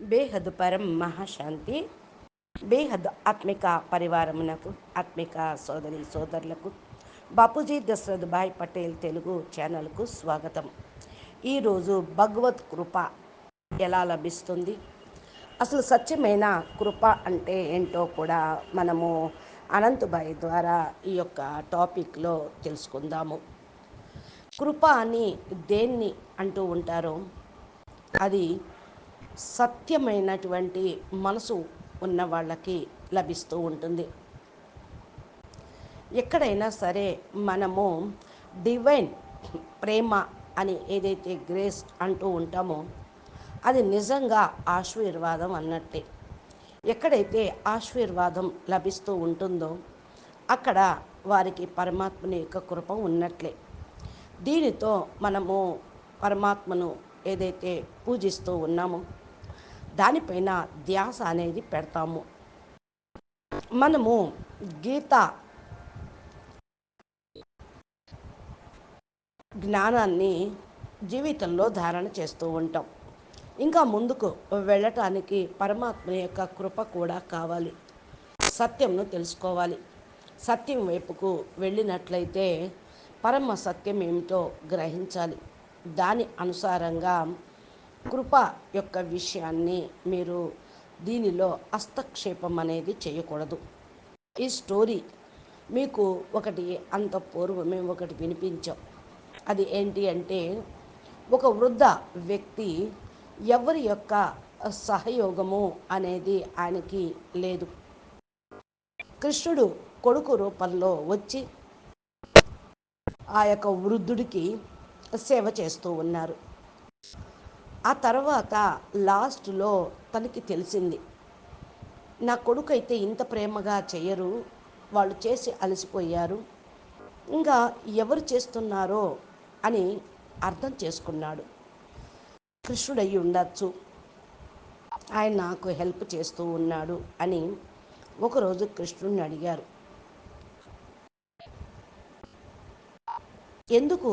బేహద్ పరం మహాశాంతి బేహద్ ఆత్మిక పరివారమునకు ఆత్మిక సోదరి సోదరులకు బాపూజీ దశరథ్ భాయ్ పటేల్ తెలుగు ఛానల్కు స్వాగతం. ఈరోజు భగవత్ కృప ఎలా లభిస్తుంది? అసలు సత్యమైన కృప అంటే ఏంటో కూడా మనము అనంతభాయ్ ద్వారా ఈ యొక్క టాపిక్లో తెలుసుకుందాము. కృప అని దేన్ని అంటూ ఉంటారో? అది సత్యమైనటువంటి మనసు ఉన్న వాళ్ళకి లభిస్తూ ఉంటుంది. ఎక్కడైనా సరే మనము డివైన్ ప్రేమ అని ఏదైతే గ్రేస్ అంటూ ఉంటామో అది నిజంగా ఆశీర్వాదం అన్నట్టే. ఎక్కడైతే ఆశీర్వాదం లభిస్తూ ఉంటుందో అక్కడ వారికి పరమాత్మని యొక్క కృప ఉన్నట్లే. దీనితో మనము పరమాత్మను ఏదైతే పూజిస్తూ ఉన్నామో దానిపైన ధ్యాస అనేది పెడతాము. మనము గీత జ్ఞానాన్ని జీవితంలో ధారణ చేస్తూ ఉంటాం. ఇంకా ముందుకు వెళ్ళటానికి పరమాత్మ యొక్క కృప కూడా కావాలి. సత్యంను తెలుసుకోవాలి. సత్యం వైపుకు వెళ్ళినట్లయితే పరమ సత్యం ఏమిటో గ్రహించాలి. దాని అనుసారంగా కృప యొక్క విషయాన్ని మీరు దీనిలో హస్తక్షేపం అనేది చేయకూడదు. ఈ స్టోరీ మీకు ఒకటి అంత పూర్వమే ఒకటి వినిపించాం. అది ఏంటి అంటే ఒక వృద్ధ వ్యక్తి ఎవరి యొక్క సహయోగము అనేది ఆయనకి లేదు. కృష్ణుడు కొడుకు రూపంలో వచ్చి ఆ యొక్క వృద్ధుడికి సేవ చేస్తూ ఉన్నారు. ఆ తర్వాత లాస్ట్లో తనకి తెలిసింది నా కొడుకు అయితే ఇంత ప్రేమగా చేయరు వాళ్ళు చేసి అలసిపోయారు ఇంకా ఎవరు చేస్తున్నారో అని అర్థం చేసుకున్నాడు. కృష్ణుడయ్యి ఉండొచ్చు ఆయన నాకు హెల్ప్ చేస్తూ ఉన్నాడు అని ఒకరోజు కృష్ణుడిని అడిగారు. ఎందుకు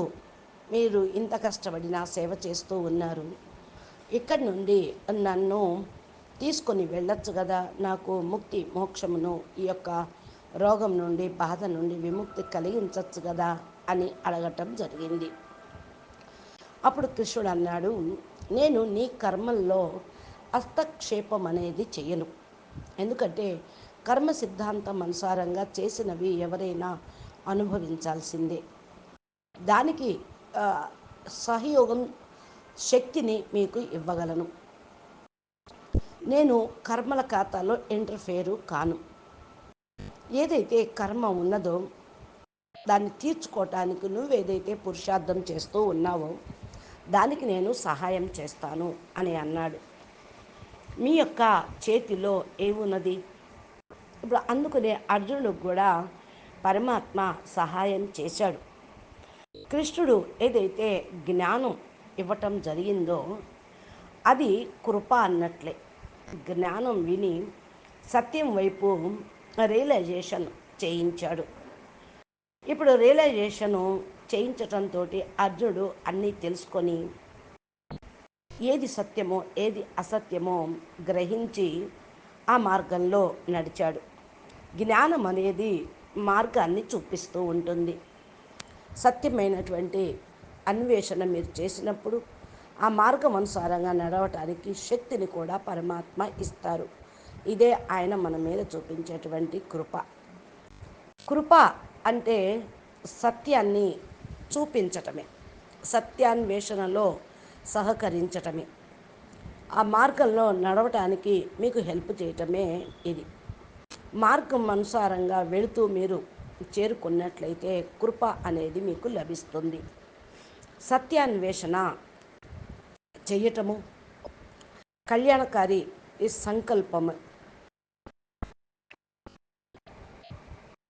మీరు ఇంత కష్టపడి నా సేవ చేస్తూ ఉన్నారు? ఇక్కడి నుండి నన్ను తీసుకొని వెళ్ళొచ్చు కదా. నాకు ముక్తి మోక్షమును ఈ యొక్క రోగం నుండి బాధ నుండి విముక్తి కలిగించవచ్చు కదా అని అడగటం జరిగింది. అప్పుడు కృష్ణుడు అన్నాడు నేను నీ కర్మల్లో హస్తక్షేపం అనేది చేయను. ఎందుకంటే కర్మ సిద్ధాంతం అనుసారంగా చేసినవి ఎవరైనా అనుభవించాల్సిందే. దానికి సహయోగం శక్తిని మీకు ఇవ్వగలను. నేను కర్మల ఖాతాలో ఇంటర్ఫేరు కాను. ఏదైతే కర్మ ఉన్నదో దాన్ని తీర్చుకోవటానికి నువ్వేదైతే పురుషార్థం చేస్తూ ఉన్నావో దానికి నేను సహాయం చేస్తాను అని అన్నాడు. మీ యొక్క చేతిలో ఏమున్నది? ఇప్పుడు అందుకునే అర్జునుడికి కూడా పరమాత్మ సహాయం చేశాడు. కృష్ణుడు ఏదైతే జ్ఞానం ఇవ్వటం జరిగిందో అది కృప అన్నట్లే. జ్ఞానం విని సత్యం వైపు రియలైజేషన్ చేయించాడు. ఇప్పుడు రియలైజేషను చేయించటంతో అర్జునుడు అన్నీ తెలుసుకొని ఏది సత్యమో ఏది అసత్యమో గ్రహించి ఆ మార్గంలో నడిచాడు. జ్ఞానం అనేది మార్గాన్ని చూపిస్తూ ఉంటుంది. సత్యమైనటువంటి అన్వేషణ మీరు చేసినప్పుడు ఆ మార్గం అనుసారంగా నడవటానికి శక్తిని కూడా పరమాత్మ ఇస్తారు. ఇదే ఆయన మన మీద చూపించేటువంటి కృప. కృప అంటే సత్యాన్ని చూపించటమే. సత్యాన్వేషణలో సహకరించటమే. ఆ మార్గంలో నడవటానికి మీకు హెల్ప్ చేయటమే ఇది. మార్గం అనుసారంగా వెళుతూ మీరు చేరుకున్నట్లయితే కృప అనేది మీకు లభిస్తుంది. సత్యాన్వేషణ చేయటము కళ్యాణకారి ఈ సంకల్పము.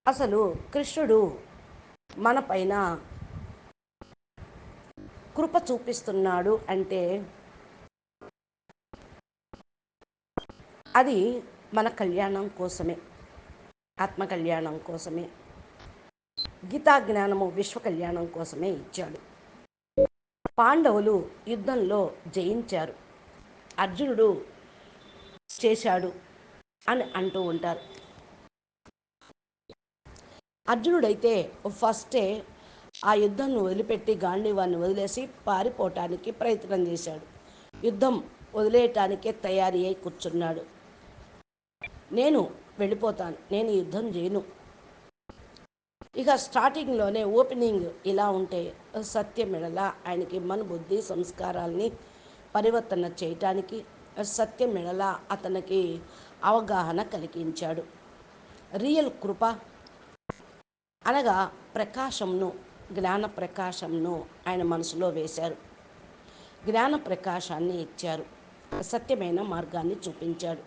అసలు కృష్ణుడు మన పైన కృప చూపిస్తున్నాడు అంటే అది మన కళ్యాణం కోసమే ఆత్మ కళ్యాణం కోసమే గీతా జ్ఞానము విశ్వ కళ్యాణం కోసమే ఇచ్చాడు. పాండవులు యుద్ధంలో జయించారు. అర్జునుడు చేశాడు అని అంటూ ఉంటారు. అర్జునుడైతే ఫస్టే ఆ యుద్ధంను వదిలిపెట్టి గాంధీవాన్ని వదిలేసి పారిపోవటానికి ప్రయత్నం చేశాడు. యుద్ధం వదిలేయటానికే తయారీ అయి కూర్చున్నాడు. నేను వెళ్ళిపోతాను. నేను యుద్ధం చేయను. ఇక స్టార్టింగ్లోనే ఓపెనింగ్ ఇలా ఉంటే సత్యమెడల ఆయనకి మన బుద్ధి సంస్కారాల్ని పరివర్తన చేయటానికి సత్యమెడల అతనికి అవగాహన కలిగించాడు. రియల్ కృప అనగా ప్రకాశంను జ్ఞాన ప్రకాశంను ఆయన మనసులో వేశారు. జ్ఞాన ప్రకాశాన్ని ఇచ్చారు. సత్యమైన మార్గాన్ని చూపించాడు.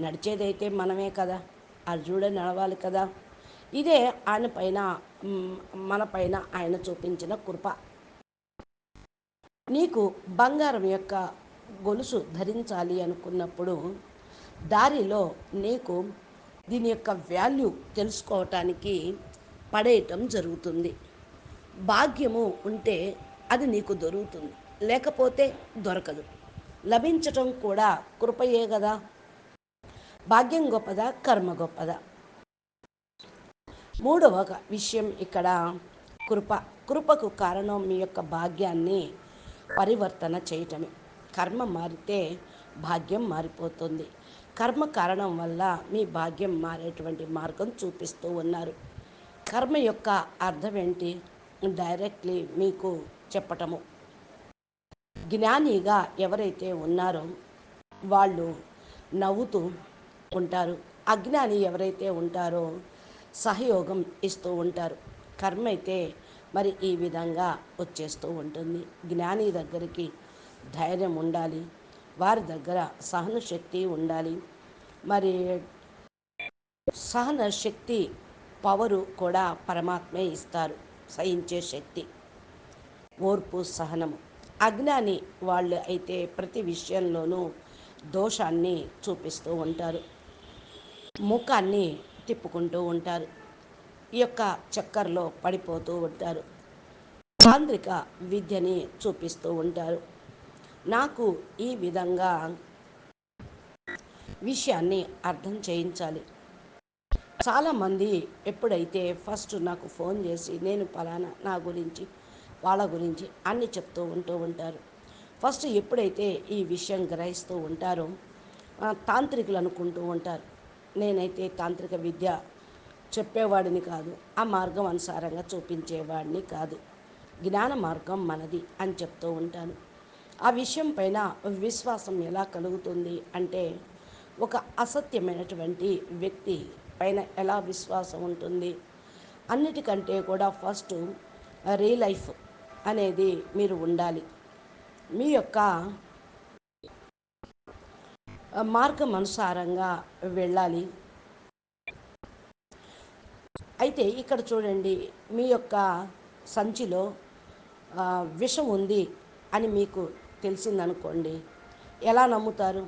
నడిచేదైతే మనమే కదా అర్జునుడే నడవాలి కదా ఇదే ఆయన పైన మన పైన ఆయన చూపించిన కృప. నీకు బంగారం యొక్క గొలుసు ధరించాలి అనుకున్నప్పుడు దారిలో నీకు దీని యొక్క వాల్యూ తెలుసుకోవటానికి పడేయటం జరుగుతుంది. భాగ్యము ఉంటే అది నీకు దొరుకుతుంది. లేకపోతే దొరకదు. లభించటం కూడా కృపయే కదా. భాగ్యం గొప్పదా? కర్మ గొప్పదా? మూడవ విషయం ఇక్కడ కృప. కృపకు కారణం మీ యొక్క భాగ్యాన్ని పరివర్తన చేయటమే. కర్మ మారితే భాగ్యం మారిపోతుంది. కర్మ కారణం వల్ల మీ భాగ్యం మారేటువంటి మార్గం చూపిస్తూ ఉన్నారు. కర్మ యొక్క అర్థం ఏంటి? డైరెక్ట్లీ మీకు చెప్పటము. జ్ఞానిగా ఎవరైతే ఉన్నారో వాళ్ళు నవ్వుతూ ఉంటారు. అజ్ఞాని ఎవరైతే ఉంటారో సహయోగం ఇస్తూ ఉంటారు. కర్మ అయితే మరి ఈ విధంగా వచ్చేస్తూ ఉంటుంది. జ్ఞాని దగ్గరికి ధైర్యం ఉండాలి. వారి దగ్గర సహన శక్తి ఉండాలి. మరి సహన శక్తి పవరు కూడా పరమాత్మే ఇస్తారు. సహించే శక్తి ఓర్పు సహనము. అజ్ఞాని వాళ్ళు అయితే ప్రతి విషయంలోనూ దోషాన్ని చూపిస్తూ ఉంటారు. ముఖాన్ని తిప్పుకుంటూ ఉంటారు. ఈ యొక్క చక్కర్లో పడిపోతూ ఉంటారు. తాంత్రిక విద్యని చూపిస్తూ ఉంటారు. నాకు ఈ విధంగా విషయాన్ని అర్థం చేయించాలి. చాలామంది ఎప్పుడైతే ఫస్ట్ నాకు ఫోన్ చేసి నేను పలానా నా గురించి వాళ్ళ గురించి అన్నీ చెప్తూ ఉంటూ ఉంటారు. ఫస్ట్ ఎప్పుడైతే ఈ విషయం గ్రహిస్తూ ఉంటారో తాంత్రికులు అనుకుంటూ ఉంటారు. నేనైతే తాంత్రిక విద్య చెప్పేవాడిని కాదు. ఆ మార్గం అనుసారంగా చూపించేవాడిని కాదు. జ్ఞాన మార్గం మనది అని చెప్తూ ఉంటాను. ఆ విషయం పైన విశ్వాసం ఎలా కలుగుతుంది అంటే ఒక అసత్యమైనటువంటి వ్యక్తి పైన ఎలా విశ్వాసం ఉంటుంది? అన్నిటికంటే కూడా ఫస్ట్ రీ లైఫ్ అనేది మీరు ఉండాలి. మీ యొక్క మార్గం అనుసారంగా వెళ్ళాలి. అయితే ఇక్కడ చూడండి మీ యొక్క సంచిలో విషం ఉంది అని మీకు తెలిసిందనుకోండి ఎలా నమ్ముతారు?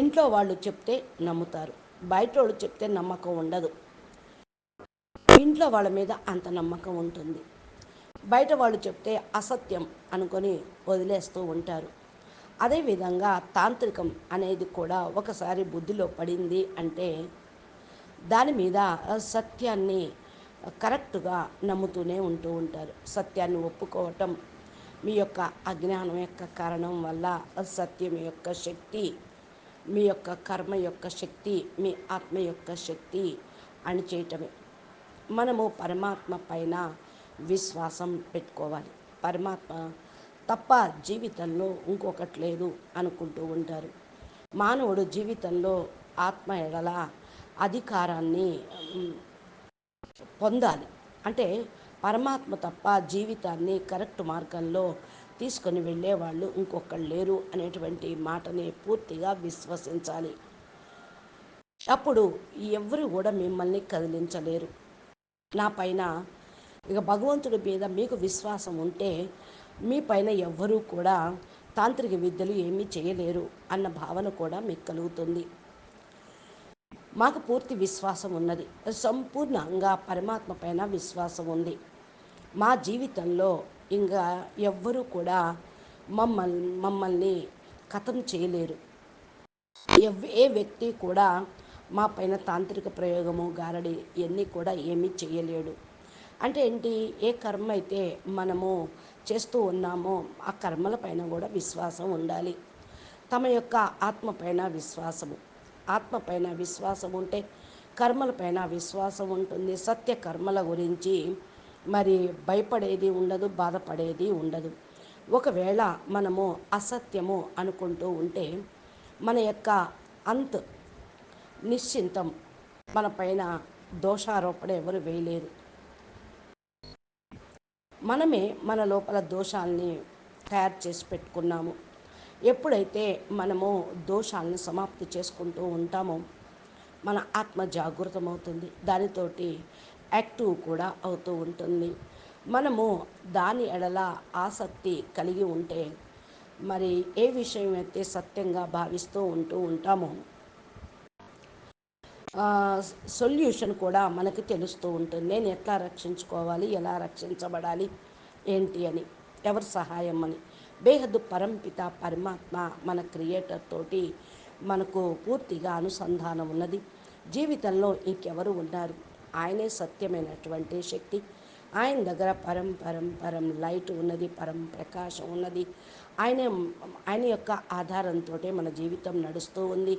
ఇంట్లో వాళ్ళు చెప్తే నమ్ముతారు బయట వాళ్ళు చెప్తే నమ్మకం ఉండదు. ఇంట్లో వాళ్ళ మీద అంత నమ్మకం ఉంటుంది. బయట వాళ్ళు చెప్తే అసత్యం అనుకొని వదిలేస్తూ ఉంటారు. అదేవిధంగా తాంత్రికం అనేది కూడా ఒకసారి బుద్ధిలో పడింది అంటే దాని మీద సత్యాన్ని కరెక్ట్గా నమ్ముతూనే ఉంటూ ఉంటారు. సత్యాన్ని ఒప్పుకోవటం మీ యొక్క అజ్ఞానం యొక్క కారణం వల్ల సత్యం యొక్క శక్తి మీ యొక్క కర్మ యొక్క శక్తి మీ ఆత్మ యొక్క శక్తి అణిచేయటమే. మనము పరమాత్మ పైన విశ్వాసం పెట్టుకోవాలి. పరమాత్మ తప్ప జీవితంలో ఇంకొకటి లేదు అనుకుంటూ ఉంటారు. మానవుడు జీవితంలో ఆత్మ ఎడల అధికారాన్ని పొందాలి. అంటే పరమాత్మ తప్ప జీవితాన్ని కరెక్ట్ మార్గంలో తీసుకొని వెళ్ళేవాళ్ళు ఇంకొకళ్ళు లేరు అనేటువంటి మాటని పూర్తిగా విశ్వసించాలి. అప్పుడు ఎవరు కూడా మిమ్మల్ని కదిలించలేరు. నా పైన ఇక భగవంతుడి మీద మీకు విశ్వాసం ఉంటే మీ పైన ఎవ్వరూ కూడా తాంత్రిక విద్యలు ఏమీ చేయలేరు అన్న భావన కూడా మీకు కలుగుతుంది. మాకు పూర్తి విశ్వాసం ఉన్నది. సంపూర్ణంగా పరమాత్మ పైన విశ్వాసం ఉంది. మా జీవితంలో ఇంకా ఎవ్వరూ కూడా మమ్మల్ని మమ్మల్ని కథం చేయలేరు. ఏ వ్యక్తి కూడా మా పైన తాంత్రిక ప్రయోగము గారడి ఇవన్నీ కూడా ఏమీ చేయలేడు. అంటే ఏంటి? ఏ కర్మ అయితే మనము చేస్తూ ఉన్నామో ఆ కర్మల పైన కూడా విశ్వాసం ఉండాలి. తమ యొక్క ఆత్మ పైన విశ్వాసము. ఆత్మ పైన విశ్వాసం ఉంటే కర్మల పైన విశ్వాసం ఉంటుంది. సత్య కర్మల గురించి మరి భయపడేది ఉండదు బాధపడేది ఉండదు. ఒకవేళ మనము అసత్యము అనుకుంటూ ఉంటే మన యొక్క అంత్ నిశ్చింతం మన పైన దోషారోపణ ఎవరు వేయలేరు. మనమే మన లోపల దోషాలని తయారు చేసి పెట్టుకున్నాము. ఎప్పుడైతే మనము దోషాలను సమాప్తి చేసుకుంటూ ఉంటామో మన ఆత్మ జాగృతం అవుతుంది దానితోటి యాక్టివ్ కూడా అవుతూ ఉంటుంది. మనము దాని ఎడల ఆసక్తి కలిగి ఉంటే మరి ఏ విషయం అయితే సత్యంగా భావిస్తూ ఉంటూ ఉంటామో సొల్యూషన్ కూడా మనకు తెలుస్తూ ఉంటుంది. నేను ఎట్లా రక్షించుకోవాలి? ఎలా రక్షించబడాలి? ఏంటి అని. ఎవరి సహాయం అని. బేహద్దు పరంపిత పరమాత్మ మన క్రియేటర్ తోటి మనకు పూర్తిగా అనుసంధానం ఉన్నది. జీవితంలో ఇంకెవరు ఉన్నారు? ఆయనే సత్యమైనటువంటి శక్తి. ఆయన దగ్గర పరం పరం పరం లైట్ ఉన్నది పరం ప్రకాశం ఉన్నది. ఆయన ఆయన యొక్క ఆధారంతో మన జీవితం నడుస్తూ ఉంది.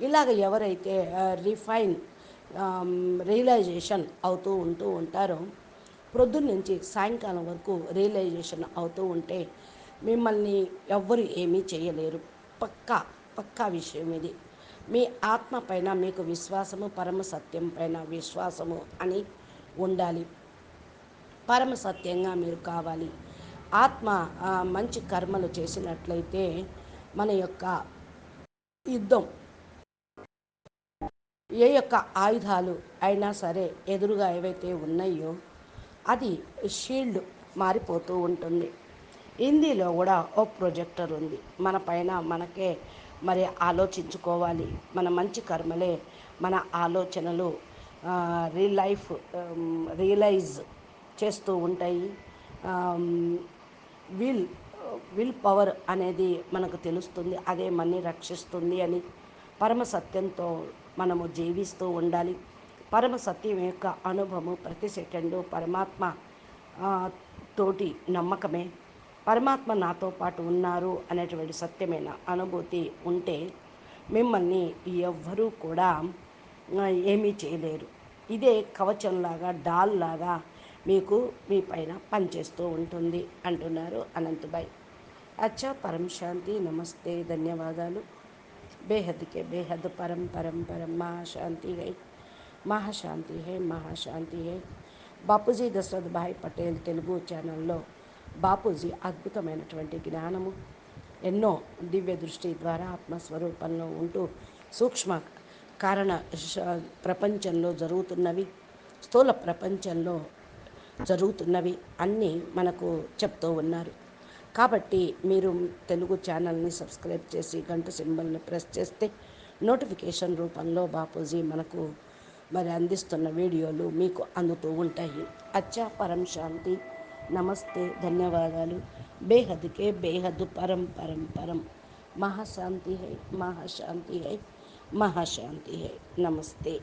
ఇలాగ ఎవరైతే రిఫైన్ రియలైజేషన్ అవుతూ ఉంటూ ఉంటారో ప్రొద్దున్న నుంచి సాయంకాలం వరకు రియలైజేషన్ అవుతూ ఉంటే మిమ్మల్ని ఎవ్వరు ఏమీ చేయలేరు. పక్కా పక్కా విషయం ఇది. మీ ఆత్మ పైన మీకు విశ్వాసము పరమ సత్యం పైన విశ్వాసము అని ఉండాలి. పరమ సత్యంగా మీరు కావాలి. ఆత్మ మంచి కర్మలు చేసినట్లయితే మన యొక్క యుద్ధం ఏ యొక్క ఆయుధాలు అయినా సరే ఎదురుగా ఏవైతే ఉన్నాయో అది షీల్డ్ మారిపోతూ ఉంటుంది. హిందీలో కూడా ఓ ప్రొజెక్టర్ ఉంది. మన పైన మనకే మరి ఆలోచించుకోవాలి. మన మంచి కర్మలే మన ఆలోచనలు రియల్ లైఫ్ రియలైజ్ చేస్తూ ఉంటాయి. విల్ విల్ పవర్ అనేది మనకు తెలుస్తుంది. అదే మన్ని రక్షిస్తుంది అని పరమ సత్యంతో మనము జీవిస్తూ ఉండాలి. పరమ సత్యం యొక్క అనుభవము ప్రతి సెకండు పరమాత్మ తోటి నమ్మకమే. పరమాత్మ నాతో పాటు ఉన్నారు అనేటువంటి సత్యమైన అనుభూతి ఉంటే మిమ్మల్ని ఎవ్వరూ కూడా ఏమీ చేయలేరు. ఇదే కవచంలాగా డాల్ లాగా మీకు మీ పైన పనిచేస్తూ ఉంటుంది అంటున్నారు అనంతబాయ్. అచ్చా పరమశాంతి నమస్తే ధన్యవాదాలు. बेहद के बेहद परम परम परम महाशांति है మహాశాంతి హే మహాశాంతి హే బాపూజీ దశరథ్ భాయ్ పటేల్ తెలుగు ఛానల్లో బాపూజీ అద్భుతమైనటువంటి జ్ఞానము ఎన్నో దివ్య దృష్టి ద్వారా ఆత్మస్వరూపంలో ఉంటూ సూక్ష్మ కారణ ప్రపంచంలో జరుగుతున్నవి స్థూల ప్రపంచంలో జరుగుతున్నవి అన్నీ మనకు చెప్తూ ఉన్నారు కాబట్టి మీరు తెలుగు ఛానల్ని సబ్స్క్రైబ్ చేసి గంట సింబల్ని ప్రెస్ చేస్తే నోటిఫికేషన్ రూపంలో బాపూజీ మనకు మరి అందిస్తున్న వీడియోలు మీకు అందుతూ ఉంటాయి. అచ్చా పరం శాంతి. నమస్తే. ధన్యవాదాలు. బేహద్కే బేహద్ పరం పరం పరం. మహాశాంతి హై మహాశాంతి హై మహాశాంతి హై. నమస్తే.